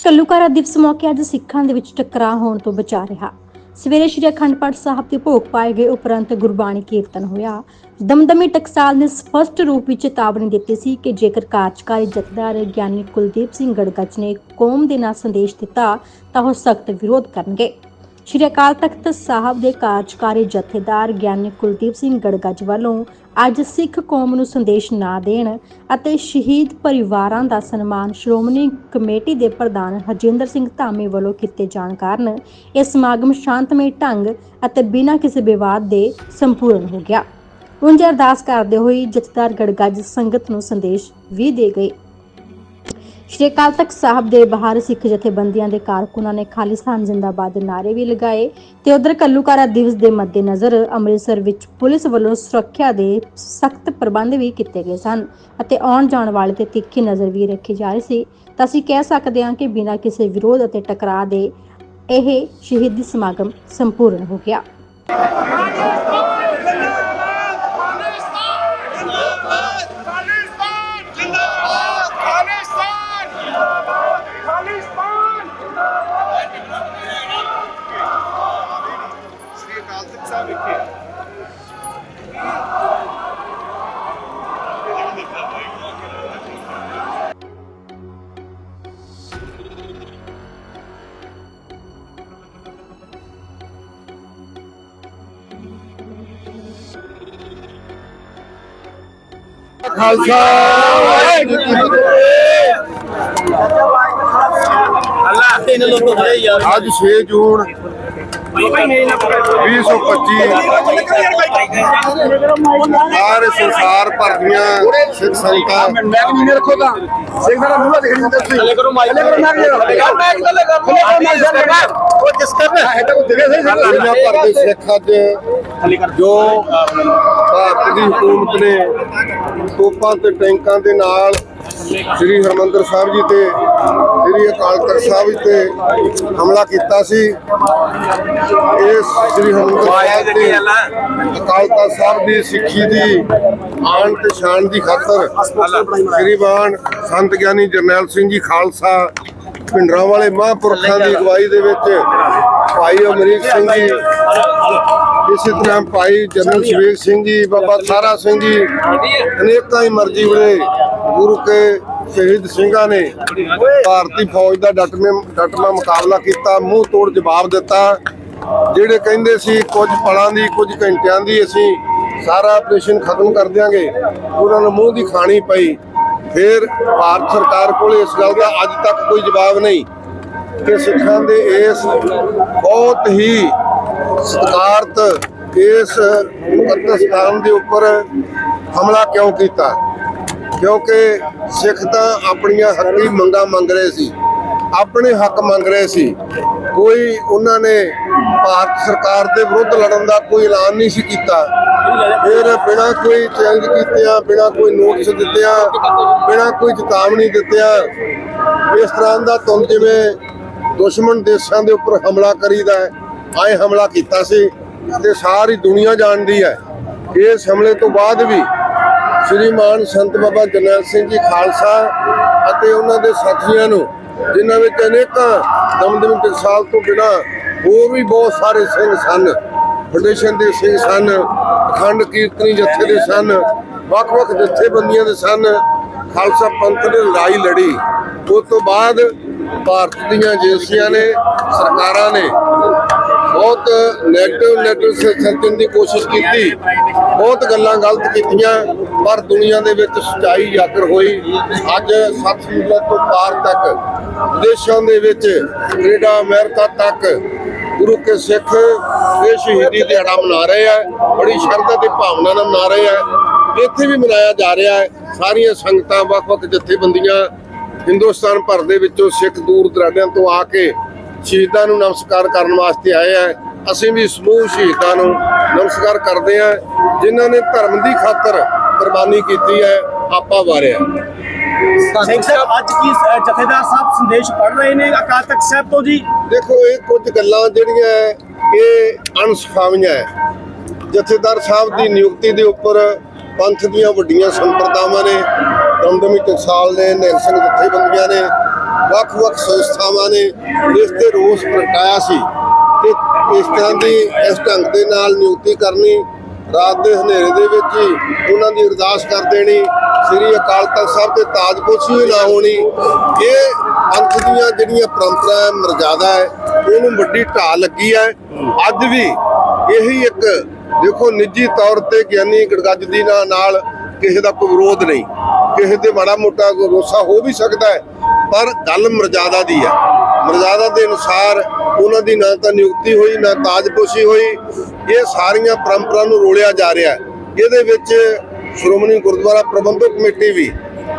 ਕੱਲੂਕਾਰਾ ਦਿਵਸ ਮੌਕੇ ਅੱਜ ਸਿੱਖਾਂ ਦੇ ਵਿੱਚ ਟਕਰਾਅ ਹੋਣ ਤੋਂ ਬਚਾ ਰਿਹਾ। ਸਵੇਰੇ ਸ਼੍ਰੀ ਅਖੰਡ ਪਾਠ ਸਾਹਿਬ ਦੇ ਭੋਗ ਪਾਏ ਗਏ ਉਪਰੰਤ ਗੁਰਬਾਣੀ ਕੀਰਤਨ ਹੋਇਆ। ਦਮਦਮੀ ਟਕਸਾਲ ਨੇ ਸਪਸ਼ਟ ਰੂਪ ਵਿੱਚ ਚੇਤਾਵਨੀ ਦਿੱਤੀ ਸੀ ਕਿ ਜੇਕਰ ਕਾਰਜਕਾਰੀ ਜਥੇਦਾਰ ਗਿਆਨੀ ਕੁਲਦੀਪ ਸਿੰਘ ਗੜਗੱਜ ਨੇ ਕੌਮ ਦੇ ਨਾਲ ਸੰਦੇਸ਼ ਦਿੱਤਾ, ਤਾਂ ਉਹ ਸਖਤ ਵਿਰੋਧ ਕਰਨਗੇ। ਸ਼੍ਰੀ ਅਕਾਲ ਤਖਤ ਸਾਹਿਬ ਦੇ ਕਾਰਜਕਾਰੀ ਜਥੇਦਾਰ ਗਿਆਨੀ ਕੁਲਦੀਪ ਸਿੰਘ ਗੜਗੱਜ ਵੱਲੋਂ ਅੱਜ ਸਿੱਖ ਕੌਮ ਨੂੰ ਸੰਦੇਸ਼ ਨਾ ਦੇਣ ਅਤੇ ਸ਼ਹੀਦ ਪਰਿਵਾਰਾਂ ਦਾ ਸਨਮਾਨ ਸ਼੍ਰੋਮਣੀ ਕਮੇਟੀ ਦੇ ਪ੍ਰਧਾਨ ਹਰਜਿੰਦਰ ਸਿੰਘ ਧਾਮੀ ਵੱਲੋਂ ਕੀਤੇ ਜਾਣ ਕਾਰਨ ਇਹ ਸਮਾਗਮ ਸ਼ਾਂਤਮਈ ਢੰਗ ਅਤੇ ਬਿਨਾਂ ਕਿਸੇ ਵਿਵਾਦ ਦੇ ਸੰਪੂਰਨ ਹੋ ਗਿਆ। ਉਂਝ ਅਰਦਾਸ ਕਰਦੇ ਹੋਏ ਜਥੇਦਾਰ ਗੜਗੱਜ ਸੰਗਤ ਨੂੰ ਸੰਦੇਸ਼ ਵੀ ਦੇ ਗਏ। ਸ਼੍ਰੀ ਅਕਾਲ ਤਖਤ ਸਾਹਿਬ ਦੇ ਬਾਹਰ ਸਿੱਖ ਜਥੇਬੰਦੀਆਂ ਦੇ ਕਾਰਕੁਨਾਂ ਨੇ ਖਾਲਿਸਤਾਨ ਜ਼ਿੰਦਾਬਾਦ ਦੇ ਨਾਰੇ ਵੀ ਲਗਾਏ ਤੇ ਉਧਰ ਕੱਲੂਕਾਰਾ ਦਿਵਸ ਦੇ ਮੱਦੇਨਜ਼ਰ ਅੰਮ੍ਰਿਤਸਰ ਵਿੱਚ ਪੁਲਿਸ ਵੱਲੋਂ ਸੁਰੱਖਿਆ ਦੇ ਸਖਤ ਪ੍ਰਬੰਧ ਵੀ ਕੀਤੇ ਗਏ ਸਨ ਅਤੇ ਆਉਣ ਜਾਣ ਵਾਲੇ ਤੇ ਤਿੱਖੀ ਨਜ਼ਰ ਵੀ ਰੱਖੀ ਜਾ ਰਹੀ ਸੀ। ਤਾਂ ਅਸੀਂ ਕਹਿ ਸਕਦੇ ਹਾਂ ਕਿ ਬਿਨਾਂ ਕਿਸੇ ਵਿਰੋਧ ਅਤੇ ਟਕਰਾਅ ਦੇ ਇਹ ਸ਼ਹੀਦੀ ਸਮਾਗਮ ਸੰਪੂਰਨ ਹੋ ਗਿਆ। ਸਾਹਿਬ ਵਿਖੇ ਖਾਲਸਾ ਵਾਹਿਗੁਰੂ ਜੀ ਕੀ ਫਤਿਹ ਅੱਜ 6 ਜੂਨ 2025 ਸਾਰੇ ਸੰਸਾਰ ਭਰ ਦੀਆਂ ਸਿੱਖ ਸੰਗਤਾਂ। ਮੈਂ ਕਿ ਨਹੀਂ ਰੱਖੋਗਾ ਸਿੱਖ ਦਾ ਮੂਲਾ ਦਿਖ ਨਹੀਂ ਤੁਸੀਂ ਥੱਲੇ ਕਰੋ ਮਾਈਕ। ਥੱਲੇ ਕਰੋ ਮੈਂ ਥੱਲੇ ਕਰ ਉਹ ਕਿਸ ਕਰ ਰਿਹਾ ਹੈ ਤਾਂ ਉਹ ਦਿਖੇ ਸਹੀ। ਦੁਨੀਆ ਭਰ ਦੇ ਸਿੱਖ ਅੱਜ ਜੋ ਭਾਰਤ ਦੀ ਹਕੂਮਤ ਨੇ ਤੋਪਾਂ ਤੇ ਟੈਂਕਾਂ ਦੇ ਨਾਲ ਸ੍ਰੀ ਹਰਮੰਦਰ ਸਾਹਿਬ ਜੀ ਤੇ ਸ੍ਰੀ ਅਕਾਲ ਤਖਤ ਸਾਹਿਬ ਜੀ ਤੇ ਹਮਲਾ ਕੀਤਾ ਸੀ। ਇਸ ਸ੍ਰੀ ਹਰਮੰਦਰ ਸਾਹਿਬ ਤੇ ਅਕਾਲ ਤਖਤ ਸਾਹਿਬ ਦੀ ਸਿੱਖੀ ਦੀ ਆਨ ਤੇ ਸ਼ਾਨ ਦੀ ਖਾਤਰ ਗਰੀਬਾਨ ਸੰਤ ਗਿਆਨੀ ਜਰਨੈਲ ਸਿੰਘ ਜੀ ਖਾਲਸਾ ਪਿੰਡਰਾਂ ਵਾਲੇ ਮਹਾਂਪੁਰਖਾਂ ਦੀ ਅਗਵਾਈ ਦੇ ਵਿੱਚ ਭਾਈ ਅਮਰੀਕ ਸਿੰਘ ਜੀ ਇਸੇ ਤਰ੍ਹਾਂ ਭਾਈ ਜਨਰਲ ਸ਼ਵੇਕ ਸਿੰਘ ਜੀ, ਬਾਬਾ ਤਾਰਾ ਸਿੰਘ ਜੀ, ਅਨੇਕਾਂ ਹੀ ਮਰਜ਼ੀ ਵਾਲੇ ਗੁਰੂ ਕੇ ਸ਼ਹੀਦ ਸਿੰਘਾਂ ਨੇ ਭਾਰਤੀ ਫੌਜ ਦਾ ਡਟਵੇਂ ਡਟਵਾਂ ਮੁਕਾਬਲਾ ਕੀਤਾ, ਮੂੰਹ ਤੋੜ ਜਵਾਬ ਦਿੱਤਾ। ਜਿਹੜੇ ਕਹਿੰਦੇ ਸੀ ਕੁਝ ਪਲਾਂ ਦੀ, ਕੁਝ ਘੰਟਿਆਂ ਦੀ ਅਸੀਂ ਸਾਰਾ ਆਪਰੇਸ਼ਨ ਖਤਮ ਕਰ ਦਿਆਂਗੇ, ਉਹਨਾਂ ਨੂੰ ਮੂੰਹ ਦੀ ਖਾਣੀ ਪਈ। ਫਿਰ ਭਾਰਤ ਸਰਕਾਰ ਕੋਲ ਇਸ ਗੱਲ ਦਾ ਅੱਜ ਤੱਕ ਕੋਈ ਜਵਾਬ ਨਹੀਂ। ਕਿ ਸਿੱਖਾਂ ਦੇ ਇਸ ਬਹੁਤ ਹੀ ਸਤਿਕਾਰਤ ਇਸ ਮੁਕੱਦਸ ਸਥਾਨ ਦੇ ਉੱਪਰ ਹਮਲਾ ਕਿਉਂ ਕੀਤਾ? ਕਿਉਂਕਿ ਸਿੱਖ ਤਾਂ ਆਪਣੀਆਂ ਹੱਕੀ ਮੰਗਾਂ ਮੰਗ ਰਹੇ ਸੀ, ਆਪਣੇ ਹੱਕ ਮੰਗ ਰਹੇ ਸੀ। ਕੋਈ ਉਹਨਾਂ ਨੇ ਭਾਰਤ ਸਰਕਾਰ ਦੇ ਵਿਰੁੱਧ ਲੜਨ ਦਾ ਕੋਈ ਐਲਾਨ ਨਹੀਂ ਸੀ ਕੀਤਾ। ਫਿਰ ਬਿਨਾਂ ਕੋਈ ਚੈਲੰਜ ਕੀਤਿਆਂ, ਬਿਨਾਂ ਕੋਈ ਨੋਟਿਸ ਦਿੱਤਿਆਂ, ਬਿਨਾਂ ਕੋਈ ਚੇਤਾਵਨੀ ਦਿੱਤਿਆਂ, ਇਸ ਤਰ੍ਹਾਂ ਦਾ ਤੁਮ ਜਿਵੇਂ ਦੁਸ਼ਮਣ ਦੇਸ਼ਾਂ ਦੇ ਉੱਪਰ ਹਮਲਾ ਕਰੀਦਾ ਹੈ। ਆਏ ਹਮਲਾ ਕੀਤਾ ਸੀ ਤੇ ਸਾਰੀ ਦੁਨੀਆ ਜਾਣਦੀ ਹੈ। ਇਸ ਹਮਲੇ ਤੋਂ ਬਾਅਦ ਵੀ ਸ਼੍ਰੀਮਾਨ ਸੰਤ ਬਾਬਾ ਜਰਨੈਲ ਸਿੰਘ ਜੀ ਖਾਲਸਾ ਅਤੇ ਉਹਨਾਂ ਦੇ ਸਾਥੀਆਂ ਨੂੰ, ਜਿਨ੍ਹਾਂ ਵਿੱਚ ਅਨੇਕਾਂ ਦਮਦਮ ਟਕਸਾਲ ਤੋਂ ਬਿਨਾ ਹੋਰ ਵੀ ਬਹੁਤ ਸਾਰੇ ਸਿੰਘ ਸਨ ਫਾਊਂਡੇਸ਼ਨ ਦੇ ਸਿੰਘ ਸਨ, ਅਖੰਡ ਕੀਰਤਨੀ ਜਥੇ ਦੇ ਸਨ, ਵੱਖ-ਵੱਖ ਜਥੇਬੰਦੀਆਂ ਦੇ ਸਨ, ਖਾਲਸਾ ਪੰਥ ਨੇ ਲੜਾਈ ਲੜੀ। ਉਸ ਤੋਂ ਬਾਅਦ ਭਾਰਤ ਦੀਆਂ ਏਜੰਸੀਆਂ ਨੇ, ਸਰਕਾਰਾਂ ਨੇ ਬਹੁਤ ਨੈਗੇਟਿਵ ਨੈਗੇਟਿਵ ਸੈਂਸਨ ਦੀ ਕੋਸ਼ਿਸ਼ ਕੀਤੀ। ਬਹੁਤ ਗੱਲਾਂ ਗਲਤ ਕੀਤੀਆਂ, ਪਰ ਦੁਨੀਆ ਦੇ ਵਿੱਚ ਸੱਚਾਈ ਉਜਾਗਰ ਹੋਈ। ਅੱਜ ਸੱਤ ਸਮੁੰਦਰ ਤੋਂ ਪਾਰ ਤੱਕ ਦੇਸ਼ਾਂ ਦੇ ਵਿੱਚ, ਕੈਨੇਡਾ, ਅਮਰੀਕਾ ਤੱਕ, ਗੁਰੂ ਕੇ ਸਿੱਖ ਇਹ ਸ਼ਹੀਦੀ ਦਿਹਾੜਾ ਮਨਾ ਰਹੇ ਆ, ਬੜੀ ਸ਼ਰਧਾ ਤੇ ਭਾਵਨਾ ਨਾਲ ਮਨਾ ਰਹੇ ਆ। ਇੱਥੇ ਵੀ ਮਨਾਇਆ ਜਾ ਰਿਹਾ ਹੈ। ਸਾਰੀਆਂ ਸੰਗਤਾਂ ਵੱਖ-ਵੱਖ ਜਥੇਬੰਦੀਆਂ ਹਿੰਦੁਸਤਾਨ ਭਰ ਦੇ ਵਿੱਚੋਂ ਸਿੱਖ ਦੂਰ ਦਰਾਡਿਆਂ ਤੋਂ ਆ ਕੇ ਸ਼ਹੀਦਾਂ ਨੂੰ ਨਮਸਕਾਰ ਕਰਨ ਵਾਸਤੇ ਆਏ ਆ। ਅਸੀਂ ਵੀ ਸਮੂਹ ਸ਼ਹੀਦਾਂ ਨੂੰ ਨਮਸਕਾਰ ਕਰਦੇ ਆ ਜਿਨ੍ਹਾਂ ਨੇ ਧਰਮ ਦੀ ਖਾਤਰ ਕੁਰਬਾਨੀ ਕੀਤੀ ਹੈ ਆਪਾ ਵਾਰਿਆ। ਸਿੰਘ ਸਾਹਿਬ ਅੱਜ ਕੀ ਜਥੇਦਾਰ ਸਾਹਿਬ ਸੰਦੇਸ਼ ਪੜ੍ਹ ਰਹੇ ਨੇ ਅਕਾਲ ਤਖਤ ਸਾਹਿਬ ਤੋਂ ਜੀ? ਦੇਖੋ ਇਹ ਕੁਝ ਗੱਲਾਂ ਜਿਹੜੀਆਂ ਹੈ, ਇਹ ਅਣਸੁਖਾਵੀਆਂ ਹੈ। ਜਥੇਦਾਰ ਸਾਹਿਬ ਦੀ ਨਿਯੁਕਤੀ ਦੇ ਉੱਪਰ ਪੰਥ ਦੀਆਂ ਵੱਡੀਆਂ ਸੰਪਰਦਾਵਾਂ ਨੇ ਦਮਦਮੀ ਟਕਸਾਲ ਨੇ ਨਿਹੰਗ ਸਿੰਘ ਜਥੇਬੰਦੀਆਂ ਨੇ ਵੱਖ-ਵੱਖ ਸੰਸਥਾਵਾਂ ਨੇ ਇਸ ਤੇ ਰੋਸ ਪ੍ਰਗਟਾਇਆ ਸੀ ਕਿ ਇਸ ਤਰ੍ਹਾਂ ਦੀ ਇਸ ਢੰਗ ਦੇ ਨਾਲ ਨਿਯੁਕਤੀ ਕਰਨੀ ਰਾਤ ਦੇ ਹਨੇਰੇ ਦੇ ਵਿੱਚ ਹੀ ਉਹਨਾਂ ਦੀ ਅਰਦਾਸ ਕਰ ਦੇਣੀ, ਸ੍ਰੀ ਅਕਾਲ ਤਖਤ ਸਾਹਿਬ ਤੇ ਤਾਜਪੋਸ਼ੀ ਹੀ ਨਾ ਹੋਣੀ, ਇਹ ਪੰਥ ਦੀਆਂ ਜਿਹੜੀਆਂ ਪਰੰਪਰਾ ਹੈ, ਮਰਜ਼ਾਦਾ ਹੈ, ਉਹਨੂੰ ਵੱਡੀ ਢਾਹ ਲੱਗੀ ਹੈ। ਅੱਜ ਵੀ ਇਹੀ ਇੱਕ ਦੇਖੋ ਨਿੱਜੀ ਤੌਰ ਤੇ ਗਿਆਨੀ ਗੜਗੱਜ ਦੀ ਨਾ- ਨਾਲ ਕਿਸੇ ਦਾ ਕੋਈ ਵਿਰੋਧ ਨਹੀਂ, ਕਿਸੇ ਦੇ ਮਾੜਾ ਮੋਟਾ ਰੋਸਾ ਹੋ ਵੀ ਸਕਦਾ ਹੈ ਪਰ ਗੱਲ ਮਰਜ਼ਾਦਾ ਦੀ ਹੈ ਮਰਜ਼ਾਦਾ ਦੇ ਅਨੁਸਾਰ ਉਹਨਾਂ ਦੀ ਨਾ ਤਾਂ ਨਿਯੁਕਤੀ ਹੋਈ ਨਾ ਤਾਜਪੋਸ਼ੀ ਹੋਈ। ਇਹ ਸਾਰੀਆਂ ਪਰੰਪਰਾ ਨੂੰ ਰੋਲਿਆ ਜਾ ਰਿਹਾ। ਹੈ ਇਹਦੇ ਵਿੱਚ ਸ਼੍ਰੋਮਣੀ ਗੁਰਦੁਆਰਾ ਪ੍ਰਬੰਧਕ ਕਮੇਟੀ ਵੀ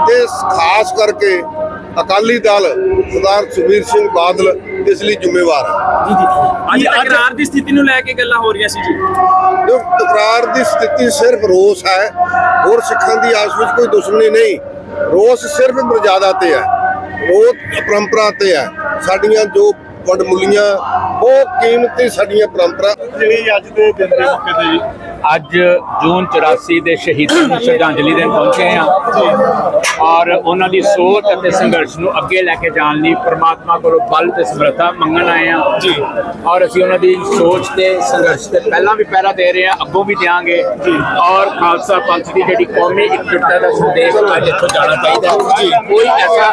ਤੇ ਖਾਸ ਕਰਕੇ ਅਕਾਲੀ ਦਲ ਸਰਦਾਰ ਸੁਖਬੀਰ ਸਿੰਘ ਬਾਦਲ ਇਸ ਲਈ ਜ਼ਿੰਮੇਵਾਰ ਹੈ ਜੀ ਜੀ। ਅੱਜ ਤਕਰਾਰ ਦੀ ਸਥਿਤੀ ਨੂੰ ਲੈ ਕੇ ਗੱਲਾਂ ਹੋ ਰਹੀਆਂ ਸੀ ਜੀ। ਜੋ ਤਕਰਾਰ ਦੀ ਸਥਿਤੀ ਸਿਰਫ ਰੋਸ ਹੈ। ਹੋਰ ਸਿੱਖਾਂ ਦੀ ਆਪਸ ਵਿੱਚ ਕੋਈ ਦੁਸ਼ਮਣੀ ਨਹੀਂ। ਰੋਸ ਸਿਰਫ ਮਰਜ਼ਾਦਾ ਤੇ ਹੈ। ਉਹ ਪਰੰਪਰਾ ਤੇ ਹੈ। ਸਾਡੀਆਂ ਜੋ ਵਡਮੁੱਲੀਆਂ ਉਹ ਕੀਮਤੀ ਸਾਡੀਆਂ ਪਰੰਪਰਾ। ਜਿਹੜੀ ਅੱਜ ਦੇ ਦਿਨ ਦੇ ਮੌਕੇ ਤੇ ਜੀ। ਅੱਜ ਜੂਨ 84 ਦੇ ਸ਼ਹੀਦਾਂ ਨੂੰ ਸ਼ਰਧਾਂਜਲੀ ਦੇਣ ਪਹੁੰਚੇ ਹਾਂ। ਔਰ ਉਹਨਾਂ ਦੀ ਸੋਚ ਅਤੇ ਸੰਘਰਸ਼ ਨੂੰ ਅੱਗੇ ਲੈ ਕੇ ਜਾਣ ਲਈ ਪ੍ਰਮਾਤਮਾ ਕੋਲੋਂ ਬਲ ਤੇ ਸਮਰੱਥਾ ਮੰਗਣ ਆਏ ਹਾਂ। ਜੀ। ਔਰ ਅਸੀਂ ਉਹਨਾਂ ਦੀ ਸੋਚ ਤੇ ਸੰਘਰਸ਼ ਤੇ ਪਹਿਲਾਂ ਵੀ ਪਹਿਰਾ ਦੇ ਰਹੇ ਹਾਂ ਅੱਗੋਂ ਵੀ ਦਿਆਂਗੇ। ਔਰ ਖਾਲਸਾ ਪੰਥ ਦੀ ਜਿਹੜੀ ਕੌਮੀ ਇਕਜੁੱਟਤਾ ਦਾ ਸੰਦੇਸ਼ ਅੱਜ ਇੱਥੋਂ ਜਾਣਾ ਚਾਹੀਦਾ। ਕੋਈ ਐਸਾ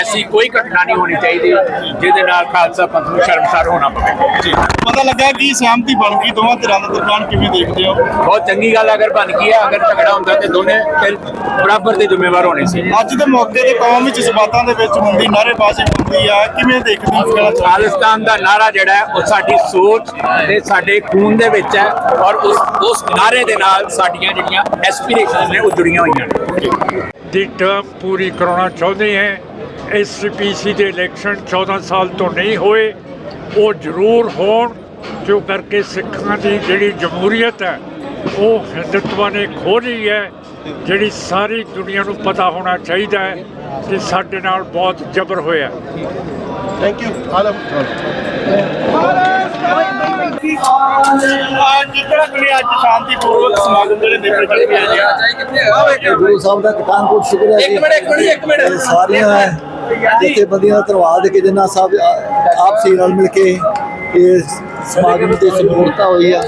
ਐਸੀ ਕੋਈ ਘਟਨਾ ਨਹੀਂ ਹੋਣੀ ਚਾਹੀਦੀ ਜਿਹਦੇ ਨਾਲ ਖਾਲਸਾ ਪੰਥ ਨੂੰ ਸ਼ਰਮਸਾਰ ਹੋਣਾ ਪਵੇ। ਪਤਾ ਲੱਗਾ ਕਿ ਸਹਿਮਤੀ ਬਣ ਗਈ ਦੋਵਾਂ ਧਿਰਾਂ ਦੇ ਦਰਮਿਆਨ ਕਿਵੇਂ ਦੇਖਦੇ ਹੋ? ਬਹੁਤ ਚੰਗੀ ਗੱਲ ਹੈ ਅਗਰ ਬਣ ਗਈ ਹੈ ਅਗਰ ਝਗੜਾ ਹੁੰਦਾ ਤੇ ਦੋਨੇ ਫਿਰ ਬਰਾਬਰ ਦੇ ਜ਼ਿੰਮੇਵਾਰ ਹੋਣੇ ਸੀ। ਅੱਜ ਦੇ ਮੌਕੇ ਤੇ ਕੌਮ ਵਿੱਚ ਜਜ਼ਬਾਤਾਂ ਦੇ ਵਿੱਚ ਹੁੰਦੀ ਨਾਅਰੇਬਾਜ਼ੀ ਹੁੰਦੀ ਆ ਕਿਵੇਂ ਦੇਖਦੇ ਹੋ ਇਸ ਗੱਲ ਨੂੰ? ਖਾਲਿਸਤਾਨ ਦਾ ਨਾਰਾ ਜਿਹੜਾ ਹੈ ਉਹ ਸਾਡੀ ਸੋਚ ਤੇ ਸਾਡੇ ਖੂਨ ਦੇ ਵਿੱਚ ਹੈ ਔਰ ਉਸ ਉਸ ਨਾਰੇ ਦੇ ਨਾਲ ਸਾਡੀਆਂ ਜਿਹੜੀਆਂ ਐਸਪੀਰੇਸ਼ਨਸ ਨੇ ਉਹ ਜੁੜੀਆਂ ਹੋਈਆਂ ਨੇ। ਦੀ ਟਰਮ ਪੂਰੀ ਕਰਾਉਣਾ ਚਾਹੁੰਦੇ ਹੈ। ਐਸਪੀਸੀ ਦੇ ਇਲੈਕਸ਼ਨ 14 ਸਾਲ ਤੋਂ ਨਹੀਂ ਹੋਏ। ਉਹ ਜ਼ਰੂਰ ਹੋਣ ਕਿਉਂ ਕਰਕੇ ਸਿੱਖਾਂ ਦੀ ਜਿਹੜੀ ਜਮਹੂਰੀਅਤ ਹੈ ਉਹ ਹਿੰਦੁਤਵਾ ਨੇ ਖੋ ਲਈ ਹੈ ਜਿਹੜੀ ਸਾਰੀ ਦੁਨੀਆ ਨੂੰ ਪਤਾ ਹੋਣਾ ਚਾਹੀਦਾ ਹੈ ਕਿ ਸਾਡੇ ਨਾਲ ਬਹੁਤ ਜ਼ਬਰ ਹੋਇਆ ਥੈਂਕ ਯੂ ਆਲਮ ਅੱਜ ਜਿਹੜਾ ਕਿ ਅੱਜ ਸ਼ਾਂਤੀਪੂਰਵਕ ਸਮਾਗਮ ਜਿਹੜੇ ਨੇਪਰੇ ਚੜ ਗਿਆ ਗੁਰੂ ਸਾਹਿਬ ਦਾ ਕਟਾਨਕੋਟ ਸ਼ੁਕਰ ਹੈ ਇੱਕ ਮਿੰਟ ਇੱਕ ਮਿੰਟ ਇੱਕ ਮਿੰਟ। ਸਾਰੀਆਂ ਜਥੇਬੰਦੀਆਂ ਦਾ ਧੰਨਵਾਦ ਕਿ ਜਿੰਨਾ ਸਾਹਿਬ ਆਪਸੀ ਨਾਲ ਮਿਲ ਕੇ ਇਹ ਸਮਾਗਮ ਤੇ ਸਮੂਰਤਾ ਹੋਈ ਆ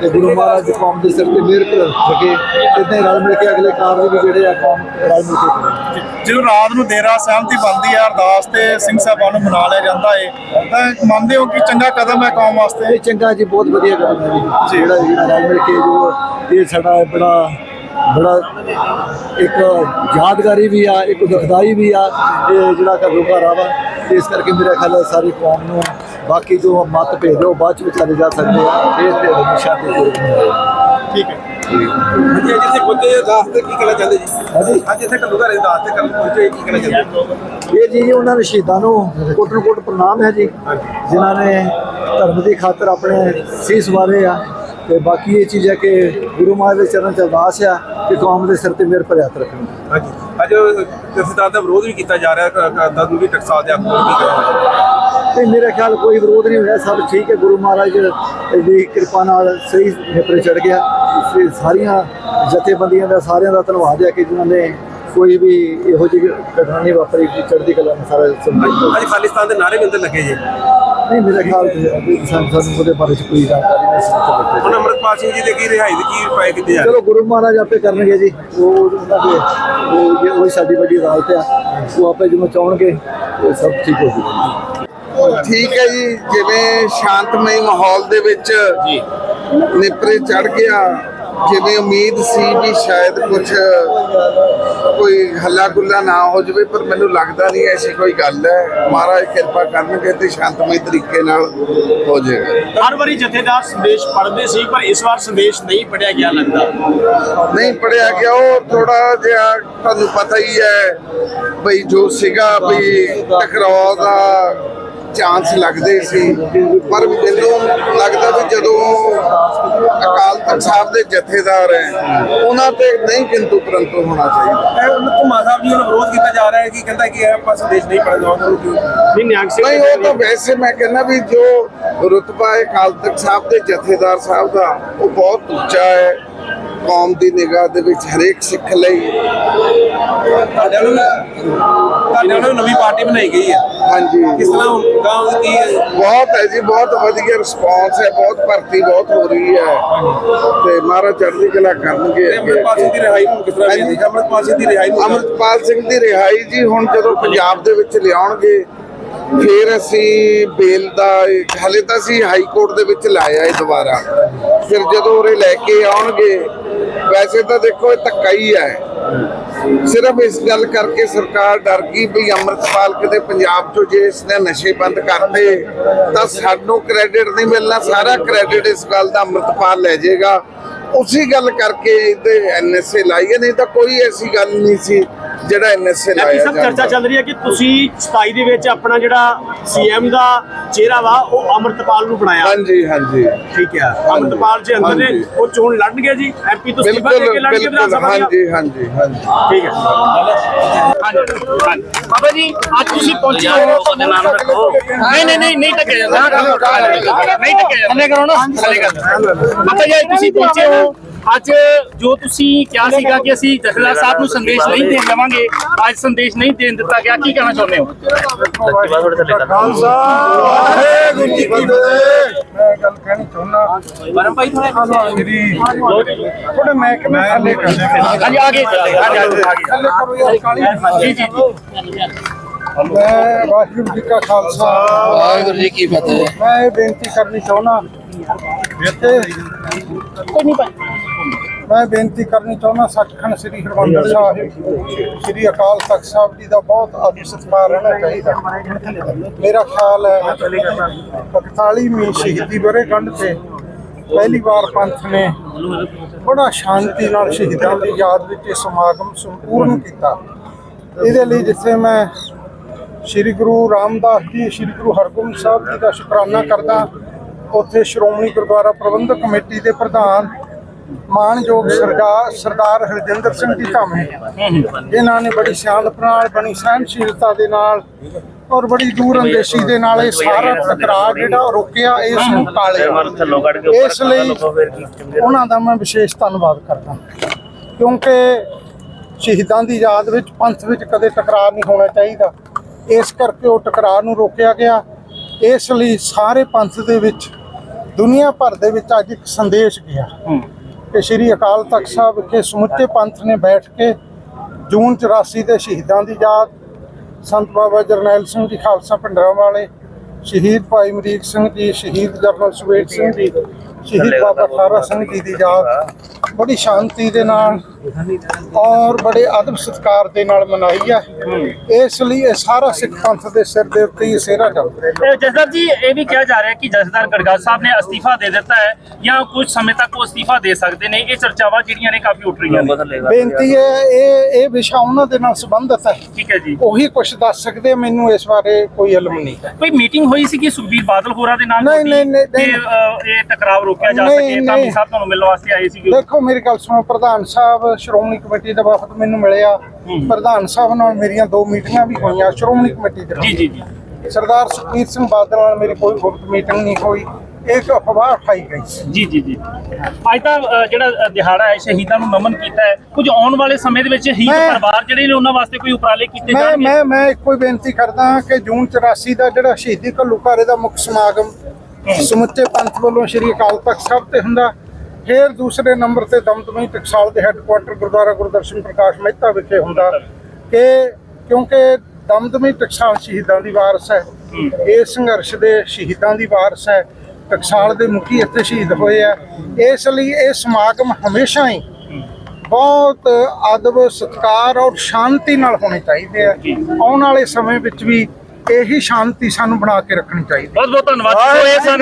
ਤੇ ਗੁਰੂ ਮਹਾਰਾਜ ਦੀ ਕੌਮ ਦੇ ਸਿਰ ਤੇ ਮਿਹਰ ਕਰ ਸਕੇ ਇਦਾਂ ਰਲ ਮਿਲ ਕੇ ਅਗਲੇ ਕਾਰਜ ਵੀ ਜਿਹੜੇ ਆ ਕੌਮ ਰਲ ਮਿਲ ਕੇ ਕਰੇ। ਜਦੋਂ ਰਾਤ ਨੂੰ ਦੇਰਾ ਸਹਿਮਤੀ ਬਣਦੀ ਹੈ ਅਰਦਾਸ ਤੇ ਸਿੰਘ ਸਾਹਿਬਾਨ ਨੂੰ ਮਨਾ ਲਿਆ ਜਾਂਦਾ ਹੈ ਤਾਂ ਮੰਨਦੇ ਹੋ ਕਿ ਚੰਗਾ ਕਦਮ ਹੈ ਕੌਮ ਵਾਸਤੇ? ਇਹ ਚੰਗਾ ਜੀ ਬਹੁਤ ਵਧੀਆ ਗੱਲ ਹੈ ਜੀ। ਜਿਹੜਾ ਜਿਹੜਾ ਰਲ ਮਿਲ ਕੇ ਜੋ ਇਹ ਸਾਡਾ ਬੜਾ ਬੜਾ ਇੱਕ ਯਾਦਗਾਰੀ ਵੀ ਆ ਇੱਕ ਦੁਖਦਾਈ ਵੀ ਆ ਇਹ ਜਿਹੜਾ ਕਰ ਰੁਕਾ ਵਾ ਇਸ ਕਰਕੇ ਮੇਰਾ ਖਿਆਲ ਹੈ ਸਾਰੀ ਕੌਮ ਨੂੰ ਬਾਕੀ ਜੋ ਮਤ ਉਹ ਬਾਅਦ ਚ ਵਿਚਾਰੇ ਜਾ ਸਕਦੇ ਆ ਇਹ ਤੇ ਹਮੇਸ਼ਾ ਤੇ ਠੀਕ ਹੈ। ਹਾਂਜੀ ਅੱਜ ਇੱਥੇ ਪਹੁੰਚੇ ਅਰਦਾਸ ਤੇ ਕੀ ਕਹਿਣਾ ਚਾਹੁੰਦੇ ਜੀ? ਹਾਂਜੀ। ਅੱਜ ਇੱਥੇ ਕੱਲੂ ਘਰ ਅਰਦਾਸ ਤੇ ਕਰਨ ਪਹੁੰਚੇ ਕੀ ਕਹਿਣਾ ਚਾਹੁੰਦੇ ਇਹ ਜੀ ਜੀ ਉਹਨਾਂ ਦੇ ਸ਼ਹੀਦਾਂ ਨੂੰ ਕੋਟਨ ਕੋਟ ਪ੍ਰਣਾਮ ਹੈ ਜੀ ਜਿਨ੍ਹਾਂ ਨੇ ਧਰਮ ਦੀ ਖਾਤਰ ਆਪਣੇ ਸੀਸ ਵਾਰੇ ਆ। ਤੇ ਬਾਕੀ ਇਹ ਚੀਜ਼ ਹੈ ਕਿ ਗੁਰੂ ਮਹਾਰਾਜ ਦੇ ਚਰਨ ਚ ਅਰਦਾਸ ਆ ਕਿ ਕੌਮ ਦੇ ਸਿਰ ਤੇ ਮਿਹਰ ਭਰਿਆ ਹੱਥ ਰੱਖਣ। ਹਾਂਜੀ। ਅੱਜ ਜਥੇਦਾਰ ਦਾ ਵਿਰੋਧ ਵੀ ਕੀਤਾ ਜਾ ਰਿਹਾ ਦਾਦੂ ਵੀ ਟਕਸਾਲ ਦੇ ਆਗੂ ਕੀ ਕਰਨਾ ਤੇ ਮੇਰੇ ਖਿਆਲ ਕੋਈ ਵਿਰੋਧ ਨਹੀਂ ਹੋਇਆ ਸਭ ਠੀਕ ਹੈ। ਗੁਰੂ ਮਹਾਰਾਜ ਦੀ ਕਿਰਪਾ ਨਾਲ ਸਹੀ ਨਿਪਰੇ ਚੜ ਗਿਆ। ਸਾਰੀਆਂ ਜਥੇਬੰਦੀਆਂ ਦਾ ਸਾਰਿਆਂ ਦਾ ਧੰਨਵਾਦ ਹੈ ਕਿ ਜਿਨ੍ਹਾਂ ਨੇ ਕੋਈ ਵੀ ਇਹੋ ਜਿਹੀ ਘਟਨਾ ਨਹੀਂ ਵਾਪਰੀ ਚੜ੍ਹਦੀ ਕਲਾ ਨਾਲ ਸਾਰਾ ਅੱਜ ਖਾਲਿਸਤਾਨ ਦੇ ਨਾਰੇ ਵੀ ਅੰਦਰ ਲੱਗੇ ਜੀ। ਨਹੀਂ ਮੇਰੇ ਖਿਆਲ ਤੇ ਸਾਨੂੰ ਸਾਨੂੰ ਉਹਦੇ ਬਾਰੇ ਕੋਈ ਜਾਣਕਾਰੀ ਨਹੀਂ ਸੀ ਹੁਣ ਅਮਰਪਾਲ ਸਿੰਘ ਜੀ ਦੇ ਕੀ ਰਿਹਾਈ ਦੇ ਕੀ ਉਪਾਅ ਕੀਤੇ ਜਾ ਚਲੋ ਗੁਰੂ ਮਹਾਰਾਜ ਆਪੇ ਕਰਨਗੇ ਜੀ। ਉਹ ਉਹਨਾਂ ਦੇ ਉਹ ਜੇ ਉਹ ਸਾਡੀ ਵੱਡੀ ਅਦਾਲਤ ਆ ਉਹ ਆਪੇ ਜਦੋਂ ਚਾਹਣਗੇ ਉਹ ਸਭ ਠੀਕ ਹੋ ਜਾਊਗਾ। ਠੀਕ ਹੈ ਜੀ ਜਿਵੇਂ ਸ਼ਾਂਤਮਈ ਮਾਹੌਲ ਦੇ ਵਿੱਚ ਜੀ। ਨਿਪਰੇ ਚੜ ਗਿਆ ਜਿਵੇਂ ਉਮੀਦ ਸੀ ਵੀ ਸ਼ਾਇਦ ਕੁਝ ਕੋਈ ਹੱਲਾ ਗੁੱਲਾ ਨਾ ਹੋ ਜਾਵੇ ਪਰ ਮੈਨੂੰ ਲੱਗਦਾ ਨਹੀਂ ਐਸੀ ਕੋਈ ਗੱਲ ਹੈ। ਮਹਾਰਾਜ ਕਿਰਪਾ ਕਰਨਗੇ ਤੇ ਸ਼ਾਂਤਮਈ ਤਰੀਕੇ ਨਾਲ ਹੋ ਜਾਏਗਾ। ਹਰ ਵਾਰੀ ਜਥੇਦਾਰ ਸੰਦੇਸ਼ ਪੜ੍ਹਦੇ ਸੀ ਪਰ ਇਸ ਵਾਰ ਸੰਦੇਸ਼ ਨਹੀਂ ਪੜਿਆ ਗਿਆ ਲੱਗਦਾ। ਨਹੀਂ ਪੜਿਆ ਗਿਆ ਉਹ ਥੋੜਾ ਜਿਹਾ ਤੁਹਾਨੂੰ ਪਤਾ ਹੀ ਹੈ ਬਈ ਜੋ ਸੀਗਾ ਬਈ ਟਕਰਾਅ ਦਾ ਚਾਂਸ ਲੱਗਦੇ ਸੀ ਪਰ ਮੈਨੂੰ ਲੱਗਦਾ ਵੀ ਜਦੋਂ ਅਕਾਲ ਤਖਤ ਸਾਹਿਬ ਦੇ ਜਥੇਦਾਰ ਹੈ ਉਹਨਾਂ ਤੇ ਨਹੀਂ ਕਿੰਤੂ ਪਰੰਤੂ ਹੋਣਾ ਚਾਹੀਦਾ। ਇਹ ਉਹਨਾਂ ਘੁਮਾ ਸਾਹਿਬ ਜੀ ਨੂੰ ਵਿਰੋਧ ਕੀਤਾ ਜਾ ਰਿਹਾ ਹੈ ਕਿ ਕਹਿੰਦਾ ਕਿ ਇਹ ਆਪਾਂ ਸੰਦੇਸ਼ ਨਹੀਂ ਪੜ੍ਹਨ ਦਵਾਂਗੇ ਕਿਉਂ? ਨਹੀਂ ਨਿਹੰਗ ਸਿੰਘ ਨਹੀਂ ਉਹ ਤਾਂ ਵੈਸੇ ਮੈਂ ਕਹਿੰਦਾ ਵੀ ਜੋ ਰੁਤਬਾ ਹੈ ਅਕਾਲ ਤਖਤ ਸਾਹਿਬ ਦੇ ਜਥੇਦਾਰ ਸਾਹਿਬ ਦਾ ਉਹ ਬਹੁਤ ਉੱਚਾ ਹੈ। ਕੌਮ ਦੀ ਨਿਗਾਹ ਦੇ ਵਿੱਚ ਹਰੇਕ ਸਿੱਖ ਲਈ। ਤੁਹਾਡੇ ਵੱਲੋਂ ਤੁਹਾਡੇ ਵੱਲੋਂ ਨਵੀਂ ਪਾਰਟੀ ਬਣਾਈ ਗਈ ਹੈ। ਹਾਂਜੀ। ਕਿਸ ਤਰ੍ਹਾਂ ਹੁਣ ਕੀ ਹੈ? ਬਹੁਤ ਹੈ ਜੀ ਬਹੁਤ ਵਧੀਆ ਰਿਸਪੌਂਸ ਹੈ ਬਹੁਤ ਭਰਤੀ ਬਹੁਤ ਹੋ ਰਹੀ ਹੈ। ਤੇ ਮਹਾਰਾਜ ਚੜ੍ਹਦੀ ਕਲਾ ਕਰਨਗੇ ਤੇ ਅੰਮ੍ਰਿਤਪਾਲ ਸਿੰਘ ਦੀ ਰਿਹਾਈ ਨੂੰ ਕਿਸ ਤਰ੍ਹਾਂ ਹਾਂਜੀ। ਵੇਖਦੇ ਅੰਮ੍ਰਿਤਪਾਲ ਸਿੰਘ ਦੀ ਰਿਹਾਈ ਨੂੰ ਅਮਰਪਾਲ ਸਿੰਘ ਦੀ ਰਿਹਾਈ ਜੀ ਹੁਣ ਜਦੋਂ ਪੰਜਾਬ ਦੇ ਵਿੱਚ ਲਿਆਉਣਗੇ ਫਿਰ ਅਸੀਂ ਬੇਲ ਦਾ ਹਲੇ ਤਾਂ ਅਸੀਂ ਹਾਈ ਕੋਰਟ ਦੇ ਵਿੱਚ ਲਾਇਆ ਹੈ ਦੁਬਾਰਾ। ਫਿਰ ਜਦੋਂ ਉਰੇ ਲੈ ਕੇ ਆਉਣਗੇ ਵੈਸੇ ਤਾਂ ਦੇਖੋ ਇਹ ਧੱਕਾ ਹੀ ਹੈ। ਸਿਰਫ ਇਸ ਗੱਲ ਕਰਕੇ ਸਰਕਾਰ ਡਰ ਗਈ ਵੀ ਅੰਮ੍ਰਿਤਪਾਲ ਕਿਤੇ ਪੰਜਾਬ ਚੋਂ ਜੇ ਇਸਨੇ ਨਸ਼ੇ ਬੰਦ ਕਰਦੇ ਤਾਂ ਸਾਨੂੰ ਕ੍ਰੈਡਿਟ ਨਹੀਂ ਮਿਲਣਾ, ਸਾਰਾ ਕ੍ਰੈਡਿਟ ਇਸ ਗੱਲ ਦਾ ਅੰਮ੍ਰਿਤਪਾਲ ਲੈ ਜਾਏਗਾ। ਉਸੇ ਗੱਲ ਕਰਕੇ ਇਹਦੇ ਐਨਐਸਏ ਲਾਈ ਹੈ, ਨਹੀਂ ਤਾਂ ਕੋਈ ਐਸੀ ਗੱਲ ਨਹੀਂ ਸੀ। ਜਿਹੜਾ ਐਨਐਸਏ ਲਾਇਆ ਸਭ ਚਰਚਾ ਜਾਂਦਾ ਚੱਲ ਰਹੀ ਹੈ ਕਿ ਤੁਸੀਂ 27 ਦੇ ਵਿੱਚ ਆਪਣਾ ਜਿਹੜਾ ਸੀਐਮ ਦਾ ਚਿਹਰਾ ਵਾ ਉਹ ਅਮਰਤਪਾਲ ਨੂੰ ਬਣਾਇਆ। ਹਾਂਜੀ ਹਾਂਜੀ। ਠੀਕ ਹੈ। ਅਮਰਤਪਾਲ ਜੀ ਅੰਦਰ ਨੇ। ਉਹ ਚੋਣ ਲੜਨਗੇ ਜੀ। ਐਮਪੀ ਤੋਂ ਸਟੀਫਾ ਦੇ ਕੇ ਲੜਨਗੇ ਵਿਧਾਨ ਬਿਲਕੁਲ ਸਭਾ ਹਾਂਜੀ ਹਾਂਜੀ ਹਾਂਜੀ। ਠੀਕ ਹੈ। ਬਾਬਾ ਜੀ ਅੱਜ ਤੁਸੀਂ ਪਹੁੰਚੇ ਹੋ। ਨਹੀਂ ਨਹੀਂ ਨਹੀਂ ਨਹੀਂ ਟੱਕੇ ਜਾਂਦਾ। ਨਹੀਂ ਟੱਕੇ ਜਾਂਦਾ। ਥੱਲੇ ਕਰੋ ਨਾ। ਥੱਲੇ ਕਰ। ਬਾਬਾ ਜੀ ਅੱਜ ਤੁਸੀਂ ਪਹੁੰਚੇ ਹੋ। ਅੱਜ ਜੋ ਤੁਸੀਂ ਕਿਹਾ ਸੀਗਾ ਕਿ ਅਸੀਂ ਜਥੇਦਾਰ ਸਾਹਿਬ ਨੂੰ ਸੰਦੇਸ਼ ਨਹੀਂ ਦੇਣ ਦੇਵਾਂਗੇ ਅੱਜ ਸੰਦੇਸ਼ ਨਹੀਂ ਦੇਣ ਦਿੱਤਾ ਗਿਆ ਕੀ ਕਹਿਣਾ ਚਾਹੁੰਦੇ ਹੋ? ਵਾਹਿਗੁਰੂ ਜੀ ਕੀ ਫਤਿਹ। ਮੈਂ ਗੱਲ ਕਹਿਣੀ ਚਾਹੁੰਦਾ ਪਰਮ ਭਾਈ ਥੋੜੇ ਥੋੜੇ ਮੈਂ ਕਿ ਮੈਂ ਥੱਲੇ ਕਰ ਹਾਂਜੀ ਆਗੇ ਆਗੇ ਆਗੇ ਥੱਲੇ ਕਰੋ ਯਾਰ ਕਾਲੀ ਜੀ ਜੀ ਮੈਂ ਵਾਹਿਗੁਰੂ ਜੀ ਕਾ ਖਾਲਸਾ। ਵਾਹਿਗੁਰੂ ਜੀ ਕੀ ਫਤਿਹ। ਮੈਂ ਬੇਨਤੀ ਕਰਨੀ ਚਾਹੁੰਦਾ ਮੈਂ ਬੇਨਤੀ ਕਰਨੀ ਚਾਹੁੰਦਾ, ਸੱਚਖੰਡ ਸ੍ਰੀ ਹਰਿਮੰਦਰ ਸਾਹਿਬ, ਸ੍ਰੀ ਅਕਾਲ ਤਖਤ ਸਾਹਿਬ ਜੀ ਦਾ ਬਹੁਤ ਆਦਰ ਸਤਿਕਾਰ ਰਹਿਣਾ ਚਾਹੀਦਾ। ਮੇਰਾ ਖਿਆਲ ਹੈ 41ਵੀਂ ਸ਼ਹੀਦੀ ਵਰ੍ਹੇਗੰਢ ਤੇ ਪਹਿਲੀ ਵਾਰ ਪੰਥ ਨੇ ਬੜਾ ਸ਼ਾਂਤੀ ਨਾਲ ਸ਼ਹੀਦਾਂ ਦੀ ਯਾਦ ਵਿੱਚ ਇਹ ਸਮਾਗਮ ਸੰਪੂਰਨ ਕੀਤਾ। ਇਹਦੇ ਲਈ ਜਿੱਥੇ ਮੈਂ ਸ੍ਰੀ ਗੁਰੂ ਰਾਮਦਾਸ ਜੀ, ਸ੍ਰੀ ਗੁਰੂ ਹਰਗੋਬਿੰਦ ਸਾਹਿਬ ਜੀ ਦਾ ਸ਼ੁਕਰਾਨਾ ਕਰਦਾ, ਉੱਥੇ ਸ਼੍ਰੋਮਣੀ ਗੁਰਦੁਆਰਾ ਪ੍ਰਬੰਧਕ ਕਮੇਟੀ ਦੇ ਪ੍ਰਧਾਨ ਮਾਨਯੋਗ ਸਰਦਾਰ ਸਰਦਾਰ ਹਰਜਿੰਦਰ ਸਿੰਘ ਜੀ ਧਾਮੇ। ਇਹਨਾਂ ਨੇ ਬੜੀ ਸਿਆਣਪ ਨਾਲ, ਬੜੀ ਸਹਿਨਸ਼ੀਲਤਾ ਦੇ ਨਾਲ ਔਰ ਬੜੀ ਦੂਰ ਅੰਦੇਸ਼ੀ ਦੇ ਨਾਲ ਇਹ ਸਾਰਾ ਟਕਰਾਅ ਜਿਹੜਾ ਰੋਕਿਆ, ਇਸ ਨੂੰ ਟਾਲਿਆ ਇਸ ਲਈ ਉਹਨਾਂ ਦਾ ਮੈਂ ਵਿਸ਼ੇਸ਼ ਧੰਨਵਾਦ ਕਰਦਾ ਕਿਉਂਕਿ ਸ਼ਹੀਦਾਂ ਦੀ ਯਾਦ ਵਿੱਚ, ਪੰਥ ਵਿੱਚ ਕਦੇ ਟਕਰਾਅ ਨਹੀਂ ਹੋਣਾ ਚਾਹੀਦਾ। ਇਸ ਕਰਕੇ ਉਹ ਟਕਰਾਅ ਨੂੰ ਰੋਕਿਆ ਗਿਆ। ਇਸ ਲਈ ਸਾਰੇ ਪੰਥ ਦੇ ਵਿੱਚ, ਦੁਨੀਆ ਭਰ ਦੇ ਵਿੱਚ ਅੱਜ ਇੱਕ ਸੰਦੇਸ਼ ਗਿਆ। ਕਿ ਸ੍ਰੀ ਅਕਾਲ ਤਖਤ ਸਾਹਿਬ ਵਿਖੇ ਸਮੁੱਚੇ ਪੰਥ ਨੇ ਬੈਠ ਕੇ ਜੂਨ 84 ਦੇ ਸ਼ਹੀਦਾਂ ਦੀ ਯਾਦ ਸੰਤ ਬਾਬਾ ਜਰਨੈਲ ਸਿੰਘ ਜੀ ਖਾਲਸਾ ਭਿੰਡਰਾਂ ਵਾਲੇ ਸ਼ਹੀਦ ਭਾਈ ਅਮਰੀਕ ਸਿੰਘ ਜੀ ਸ਼ਹੀਦ ਜਰਨਲ ਸੁਵੇਟ ਸਿੰਘ ਜੀ ਸ਼ਹੀਦ ਬਾਬਾ ਠਾਰਾ ਸਿੰਘ ਜੀ ਦੀ ਯਾਦ ਬੜੀ ਸ਼ਾਂਤੀ ਦੇ ਨਾਲ ਔਰ ਬੜੇ ਅਦਬ ਸਤਿਕਾਰ ਦੇ ਨਾਲ ਮਨਾਈ ਹੈ ਇਸ ਲਈ ਇਹ ਸਾਰਾ ਸਿੱਖ ਪੰਥ ਦੇ ਸਿਰ ਦੇ ਉੱਤੇ ਹੀ ਸਿਹਰਾ ਚੱਲਦਾ ਹੈ ਜਸਦਰ ਜੀ ਇਹ ਵੀ ਕਿਹਾ ਜਾ ਰਿਹਾ ਕਿ ਜਸਦਾਰ ਗੜਗਾ ਸਾਹਿਬ ਨੇ ਅਸਤੀਫਾ ਦੇ ਦਿੱਤਾ ਹੈ ਜਾਂ ਕੁਝ ਸਮੇਂ ਤੱਕ ਉਹ ਅਸਤੀਫਾ ਦੇ ਸਕਦੇ ਨੇ। ਇਹ ਚਰਚਾਵਾਂ ਜਿਹੜੀਆਂ ਨੇ ਕਾਫੀ ਉੱਠ ਰਹੀਆਂ ਨੇ। ਬੇਨਤੀ ਹੈ ਇਹ ਇਹ ਵਿਸ਼ਾ ਉਹਨਾਂ ਦੇ ਨਾਲ ਸੰਬੰਧਿਤ ਹੈ। ਠੀਕ ਹੈ ਜੀ। ਉਹੀ ਕੁਝ ਦੱਸ ਸਕਦੇ ਆ, ਮੈਨੂੰ ਇਸ ਬਾਰੇ ਕੋਈ ਇਲਮ ਨਹੀਂ ਹੈ। ਕੋਈ ਮੀਟਿੰਗ ਹੋਈ ਸੀ ਕਿ ਸੁਖਬੀਰ ਬਾਦਲ ਹੋਰਾਂ ਦੇ ਨਾਲ ਨਹੀਂ, ਨਹੀਂ, ਨਹੀਂ, ਇਹ ਟਕਰਾਵ ਰੋਕਿਆ ਜਾ ਸਕੇ? ਤਾਂ। ਸਾਹਿਬ ਤੁਹਾਨੂੰ ਮਿਲਣ ਵਾਸਤੇ ਆਏ ਸੀ ਦੇਖੋ ਮੇਰੀ ਗੱਲ ਸੁਣੋ ਪ੍ਰਧਾਨ ਸਾਹਿਬ ਸ਼੍ਰੋਮਣੀ ਕਮੇਟੀ ਦਾ ਵਫਦ ਮੈਨੂੰ ਮਿਲਿਆ। ਪ੍ਰਧਾਨ ਸਾਹਿਬ ਨਾਲ ਮੇਰੀਆਂ ਦੋ ਮੀਟਿੰਗਾਂ ਵੀ ਹੋਈਆਂ ਸ਼੍ਰੋਮਣੀ ਕਮੇਟੀ ਦੇ। ਜੀ ਜੀ ਜੀ। ਸਰਦਾਰ ਸੁਖਬੀਰ ਸਿੰਘ ਬਾਦਲ ਨਾਲ ਮੇਰੀ ਕੋਈ ਗੁਪਤ ਮੀਟਿੰਗ ਨਹੀਂ ਹੋਈ। ਇੱਕ ਅਫਵਾਹ ਉਠਾਈ ਗਈ ਜੀ ਜੀ ਜੀ। ਅੱਜ ਤਾਂ ਜਿਹੜਾ ਦਿਹਾੜਾ ਹੈ ਸ਼ਹੀਦਾਂ ਨੂੰ ਨਮਨ ਕੀਤਾ ਹੈ। ਕੁਝ ਆਉਣ ਵਾਲੇ ਸਮੇਂ ਦੇ ਵਿੱਚ ਸ਼ਹੀਦ ਪਰਿਵਾਰ ਜਿਹੜੇ ਨੇ ਉਹਨਾਂ ਵਾਸਤੇ ਕੋਈ ਉਪਰਾਲੇ ਕੀਤੇ ਮੈਂ ਜਾਣਗੇ? ਮੈਂ ਮੈਂ ਇੱਕੋ ਹੀ ਬੇਨਤੀ ਕਰਦਾ ਕਿ ਜੂਨ 84 ਦਾ ਜਿਹੜਾ ਸ਼ਹੀਦੀ ਘੱਲੂਘਾਰੇ ਦਾ ਮੁੱਖ ਸਮਾਗਮ ਸਮੁੱਚੇ ਪੰਥ ਵੱਲੋਂ ਸ਼੍ਰੀ ਅਕਾਲ ਤਖਤ ਸਾਹਿਬ ਤੇ ਹੁੰਦਾ ਫਿਰ ਦੂਸਰੇ ਨੰਬਰ ਤੇ ਦਮਦਮੀ ਟਕਸਾਲ ਦੇ ਹੈੱਡਕੁਆਟਰ ਗੁਰਦੁਆਰਾ ਗੁਰਦਰਸ਼ਨ ਪ੍ਰਕਾਸ਼ ਮਹਿਤਾ ਵਿਖੇ ਹੁੰਦਾ ਕਿ ਕਿਉਂਕਿ ਦਮਦਮੀ ਟਕਸਾਲ ਸ਼ਹੀਦਾਂ ਦੀ ਵਾਰਸ ਹੈ ਇਹ ਸੰਘਰਸ਼ ਦੇ ਸ਼ਹੀਦਾਂ ਦੀ ਵਾਰਸ ਹੈ ਟਕਸਾਲ ਦੇ ਮੁਖੀ ਇੱਥੇ ਸ਼ਹੀਦ ਹੋਏ ਆ। ਇਸ ਲਈ ਇਹ ਸਮਾਗਮ ਹਮੇਸ਼ਾ ਹੀ ਬਹੁਤ ਅਦਬ ਸਤਿਕਾਰ ਔਰ ਸ਼ਾਂਤੀ ਨਾਲ ਹੋਣੇ ਚਾਹੀਦੇ ਆ। ਆਉਣ ਵਾਲੇ ਸਮੇਂ ਵਿੱਚ ਵੀ ਇਹੀ ਸ਼ਾਂਤੀ ਸਾਨੂੰ ਬਣਾ ਕੇ ਰੱਖਣੀ ਚਾਹੀਦੀ ਹੈ। ਬਹੁਤ ਬਹੁਤ ਧੰਨਵਾਦ ਸੋ ਇਹ ਸਨ